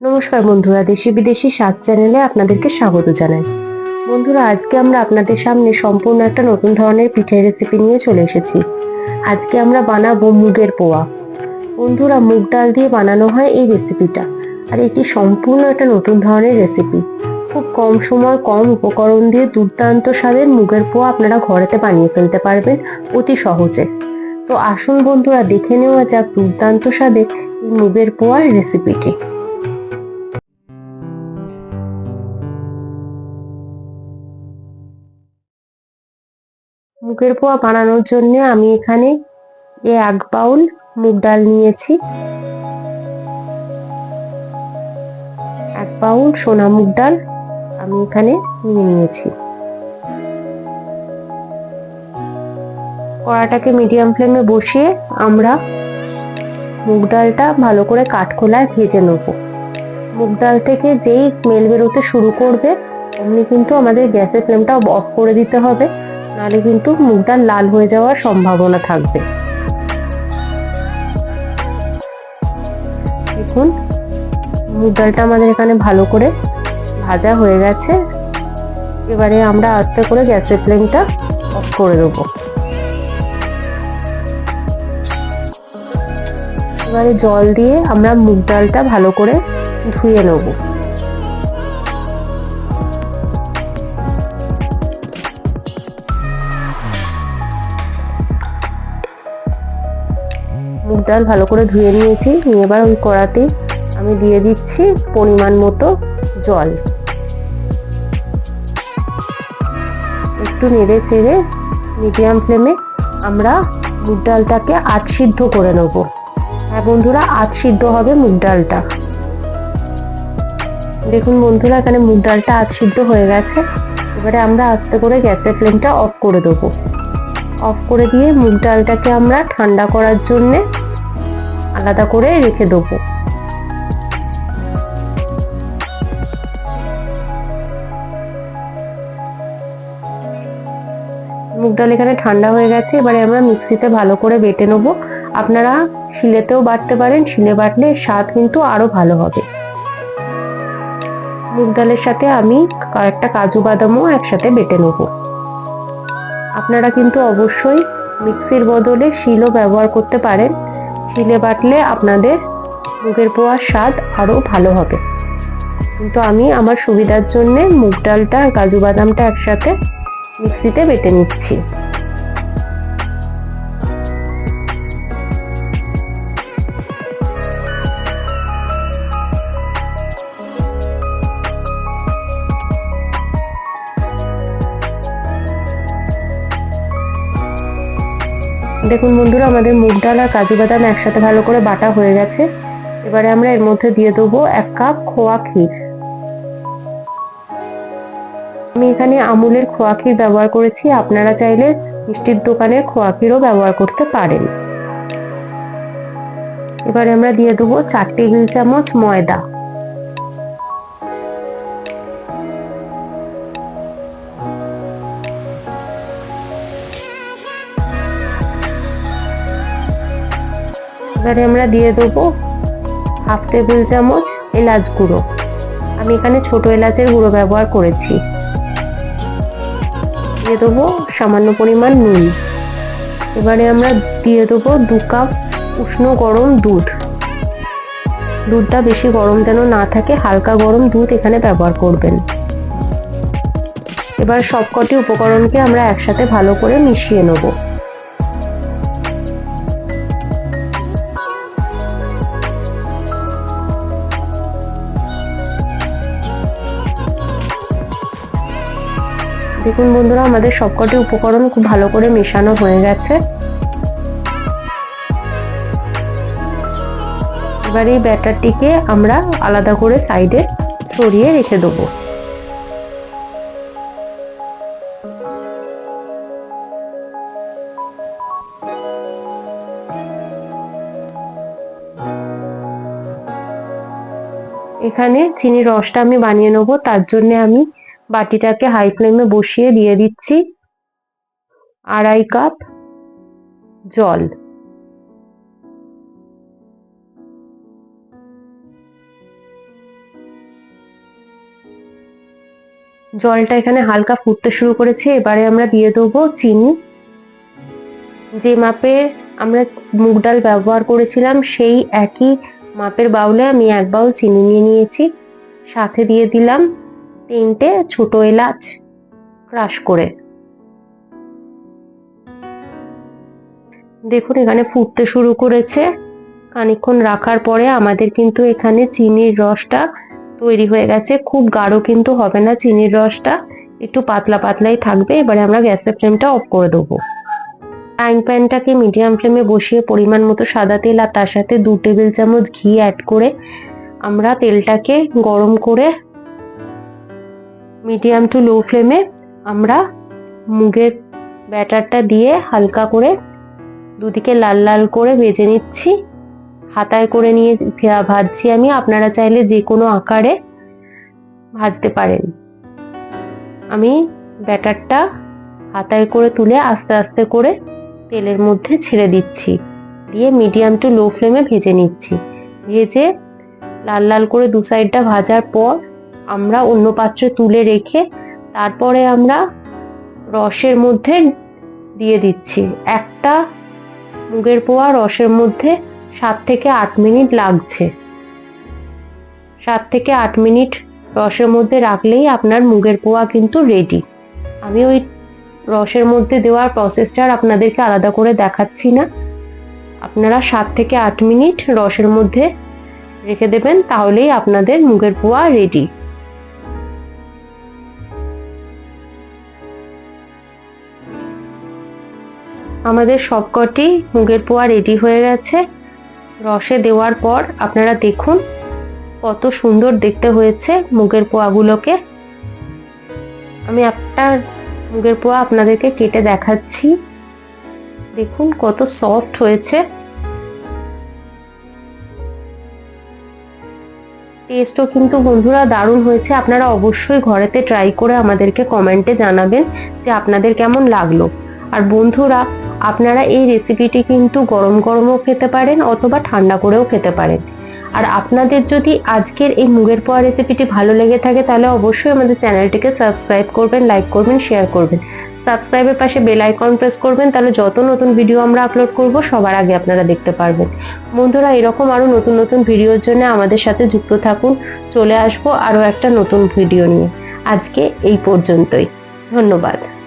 নমস্কার বন্ধুরা, দেশি বিদেশি স্বাদ চ্যানেলে আপনাদেরকে স্বাগত জানাই। বন্ধুরা, আজকে আমরা আপনাদের সামনে সম্পূর্ণ একটা নতুন ধরনের পিঠের রেসিপি নিয়ে চলে এসেছি। আজকে আমরা বানাবো মুগের পোয়া। বন্ধুরা, মুগ ডাল দিয়ে বানানো হয় এই রেসিপিটা আর এটি সম্পূর্ণ একটা নতুন ধরনের রেসিপি খুব কম সময়, কম উপকরণ দিয়ে দুর্দান্ত স্বাদের মুগের পোয়া আপনারা ঘরেতে বানিয়ে ফেলতে পারবেন অতি সহজে। তো আসুন বন্ধুরা, দেখে নেওয়া যাক দুর্দান্ত স্বাদের এই মুগের পোয়ার রেসিপিটি মুগের পোয়া বানানোর জন্য আমি এখানে এ এক বাউল মুগ ডাল নিয়েছি। এক বাউল সোনা মুগ ডাল আমি এখানে নিয়ে নিয়েছি। কড়াটাকে মিডিয়াম ফ্লেমে বসিয়ে আমরা মুগ ডালটা ভালো করে কাঠখোলায় ভেজে নেব। মুগ ডাল থেকে যেই স্মেল বেরোতে শুরু করবে, অমনি কিন্তু আমাদের গ্যাসের ফ্লেমটা অফ করে দিতে হবে। নাহলে কিন্তু মুগ ডাল লাল হয়ে যাওয়ার সম্ভাবনা থাকবে। দেখুন, মুগ ডালটা আমাদের এখানে ভালো করে ভাজা হয়ে গেছে। এবারে আমরা আস্তে করে গ্যাসের ফ্লেমটা অফ করে দেবো। এবারে জল দিয়ে আমরা মুগ ডালটা ভালো করে ধুয়ে নেব। মুগ ডাল ভালো করে ধুয়ে নিয়েছি। নিয়ে এবার ওই কড়াতে আমি দিয়ে দিচ্ছি পরিমাণ মতো জল। একটু নেড়ে চেড়ে মিডিয়াম ফ্লেমে আমরা মুগ ডালটাকে আধ সিদ্ধ করে নেব। হ্যাঁ বন্ধুরা আধ সিদ্ধ হবে মুগ ডালটা। দেখুন বন্ধুরা, এখানে মুগ ডালটা আধ সিদ্ধ হয়ে গেছে। এবারে আমরা আস্তে করে গ্যাসের ফ্লেমটা অফ করে দেবো। অফ করে দিয়ে মুগ ডালটাকে আমরা ঠান্ডা করার জন্যে আলাদা করে রেখে দেবো। মুগ ডাল এখানে ঠান্ডা হয়ে গেছে, এবারে আমরা মিক্সিতে ভালো করে বেটে নেব। আপনারা শিলেতেও বাটতে পারেন, শিলে বাটলে স্বাদ কিন্তু আরও ভালো হবে। মুগ ডালের সাথে আমি কয়েকটা কাজু বাদামও একসাথে বেটে নেব। আপনারা কিন্তু অবশ্যই মিক্সির বদলে শিলও ব্যবহার করতে পারেন। শিলে বাটলে আপনাদের মুগের পোয়ার স্বাদ আরও ভালো হবে। কিন্তু আমি আমার সুবিধার জন্যে মুগ ডালটা আর কাজু বাদামটা একসাথে মিক্সিতে বেটে নিচ্ছি। দেখুন বন্ধুরা, আমাদের মুগ ডাল আর কাজু বাদাম একসাথে ভালো করে বাটা হয়ে গেছে। এবারে আমরা এর মধ্যে দিয়ে দেবো এক কাপ খোয়া ক্ষীর। আমি এখানে আমুলের খোয়া ক্ষীর ব্যবহার করেছি। আপনারা চাইলে মিষ্টির দোকানের খোয়া ক্ষীরও ব্যবহার করতে পারেন। এবারে আমরা দিয়ে দেবো চার টেবিল চামচ ময়দা। এবারে আমরা দিয়ে দেবো হাফ টেবিল চামচ এলাচ গুঁড়ো। আমি এখানে ছোট এলাচের গুঁড়ো ব্যবহার করেছি। দিয়ে দেবো সামান্য পরিমাণ নুন। এবারে আমরা দিয়ে দেবো দু কাপ উষ্ণ গরম দুধ। দুধটা বেশি গরম যেন না থাকে, হালকা গরম দুধ এখানে ব্যবহার করবেন। এবার সবকটি উপকরণকে আমরা একসাথে ভালো করে মিশিয়ে নেব। দেখুন বন্ধুরা, আমাদের সবকটি উপকরণ খুব ভালো করে মেশানো হয়ে গেছে। এবার এই ব্যাটারটিকে আমরা আলাদা করে সাইডে সরিয়ে রেখে দেবো। এখানে চিনির রসটা আমি বানিয়ে নেব, তার জন্য আমি বাটিটাকে হাই ফ্লেমে বসিয়ে দিয়ে দিচ্ছি। আড়াই কাপ জল। জলটা এখানে হালকা ফুটতে শুরু করেছে। এবারে আমরা দিয়ে দেবো চিনি। যে মাপে আমরা মুগ ডাল ব্যবহার করেছিলাম, সেই একই মাপের বাউলে আমি এক বাউল চিনি নিয়ে নিয়েছি। সাথে দিয়ে দিলাম তিনটে ছোট এলাচ ক্রাশ করে। দেখুন, এখানে ফুটতে শুরু করেছে। খানিকক্ষণ রাখার পরে আমাদের কিন্তু এখানে চিনির রসটা তৈরি হয়ে গেছে। খুব গাঢ় কিন্তু হবে না চিনির রসটা। একটু পাতলা পাতলাই থাকবে। এবারে আমরা গ্যাসের ফ্লেমটা অফ করে দেবো। ফ্রাইং প্যানটাকে মিডিয়াম ফ্লেমে বসিয়ে পরিমাণ মতো সাদা তেল আর তার সাথে দু টেবিল চামচ ঘি অ্যাড করে আমরা তেলটাকে গরম করে মিডিয়াম টু লো ফ্লেমে আমরা মুগের ব্যাটারটা দিয়ে হালকা করে দুদিকে লাল লাল করে ভেজে নিচ্ছি। হাতায় করে নিয়ে ভাজছি আমি। আপনারা চাইলে যে কোনো আকারে ভাজতে পারেন। আমি ব্যাটারটা হাতায় করে তুলে আস্তে আস্তে করে তেলের মধ্যে ছেড়ে দিচ্ছি। দিয়ে মিডিয়াম টু লো ফ্লেমে ভেজে নিচ্ছি। ভেজে লাল লাল করে দু সাইডটা ভাজার পর আমরা অন্য পাত্রে তুলে রেখে তারপরে আমরা রসের মধ্যে দিয়ে দিচ্ছি। একটা মুগের পোয়া রসের মধ্যে সাত থেকে আট মিনিট লাগছে। সাত থেকে আট মিনিট রসের মধ্যে রাখলেই আপনার মুগের পোয়া কিন্তু রেডি আমি ওই রসের মধ্যে দেওয়ার প্রসেসটা আর আপনাদেরকে আলাদা করে দেখাচ্ছি না। আপনারা সাত থেকে আট মিনিট রসের মধ্যে রেখে দেবেন, তাহলেই আপনাদের মুগের পোয়া রেডি আমাদের সবকটি মুগের পোয়া রেডি হয়ে গেছে। রসে দেওয়ার পর আপনারা দেখুন কত সুন্দর দেখতে হয়েছে মুগের পোয়াগুলোকে। আমি একটা মুগের পোয়া আপনাদেরকে কেটে দেখাচ্ছি। দেখুন কত সফট হয়েছে। টেস্টও কিন্তু বন্ধুরা দারুণ হয়েছে। আপনারা অবশ্যই ঘরেতে ট্রাই করে আমাদেরকে কমেন্টে জানাবেন যে আপনাদের কেমন লাগল। আর বন্ধুরা আপনারা এই রেসিপিটি কিন্তু গরম গরমও খেতে পারেন অথবা ঠান্ডা করেও খেতে পারেন। আর আপনাদের যদি আজকের এই মুগের পোয়া রেসিপিটি ভালো লেগে থাকে তাহলে অবশ্যই আমাদের চ্যানেলটিকে সাবস্ক্রাইব করবেন লাইক করবেন শেয়ার করবেন। সাবস্ক্রাইবের পাশে বেল আইকন প্রেস করবেন তাহলে যত নতুন ভিডিও আমরা আপলোড করব সবার আগে আপনারা দেখতে পারবেন। বন্ধুরা, এরকম আরও নতুন নতুন ভিডিওর জন্য আমাদের সাথে যুক্ত থাকুন। চলে আসব আরও একটা নতুন ভিডিও নিয়ে। আজকে এই পর্যন্তই। ধন্যবাদ।